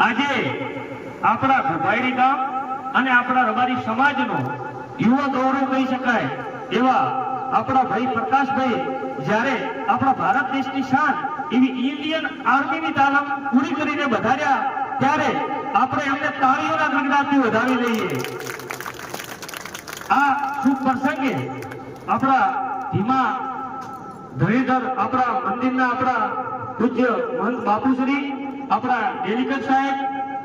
આજે આપણા ભુભાઈડી ગામ અને આપણા રબારી સમાજનો યુવા ગૌરવ કહી શકાય એવા આપણા ભાઈ પ્રકાશભાઈ જ્યારે આપણા ભારત દેશની શાન એવી ઇન્ડિયન આર્મીની તાલમ પૂરી કરીને વધાર્યા, ત્યારે આપણે એમને તાળીઓના ગણગાથી વધાવી લઈએ આ શુભ પ્રસંગે આપણા ધીમા ધણીધર આપણા મંદિરના આપણા પૂજ્ય મહંત બાપુશ્રી આપણા ડેલિગેટ સાહેબ,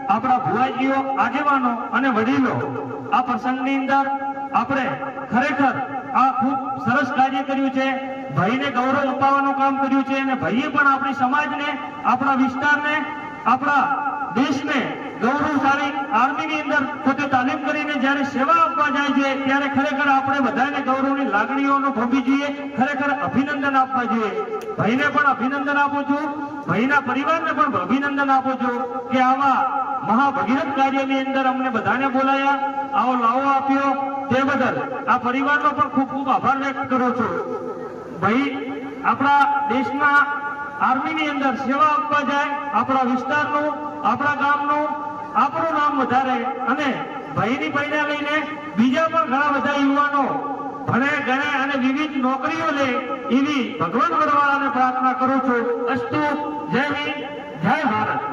આપણા ભુવાજીઓ, આગેવાનો અને વડીલો, આ પ્રસંગની અંદર આપણે ખરેખર આ ખૂબ સરસ કાર્ય કર્યું છે. ભાઈને ગૌરવ અપાવવાનું કામ કર્યું છે અને ભાઈએ પણ આપણી સમાજને, આપણા વિસ્તારને, આપણા દેશને ગૌરવશાળી આર્મીની અંદર પોતે તાલીમ કરીને જ્યારે સેવા આપવા જાય છે, ત્યારે ખરેખર આપણે બધાને ગૌરવની લાગણીઓ અનુભવવી જોઈએ, ખરેખર અભિનંદન આપવા જોઈએ. ભાઈને પણ અભિનંદન આપું છું, ભાઈના પરિવારને પણ અભિનંદન આપું છું કે આવા મહાભગીરથ કાર્યની અંદર અમને બધાને બોલાયા, આવો લાવો આપ્યો. તે બદલ આ પરિવારનો પણ ખૂબ ખૂબ આભાર વ્યક્ત કરું છું. ભાઈ, આપણા દેશના આર્મીની અંદર સેવા આપવા જાય, આપણા વિસ્તારનું, આપણા ગામનું, આપણું નામ વધારે અને ભાઈની પૈડા લઈને બીજા પણ ઘણા બધા યુવાનો ભણે, ગણે અને વિવિધ નોકરીઓ લે એવી ભગવાન વરવાળાને પ્રાર્થના કરું છું. અસ્તુ, જય હિન્દ, જય ભારત.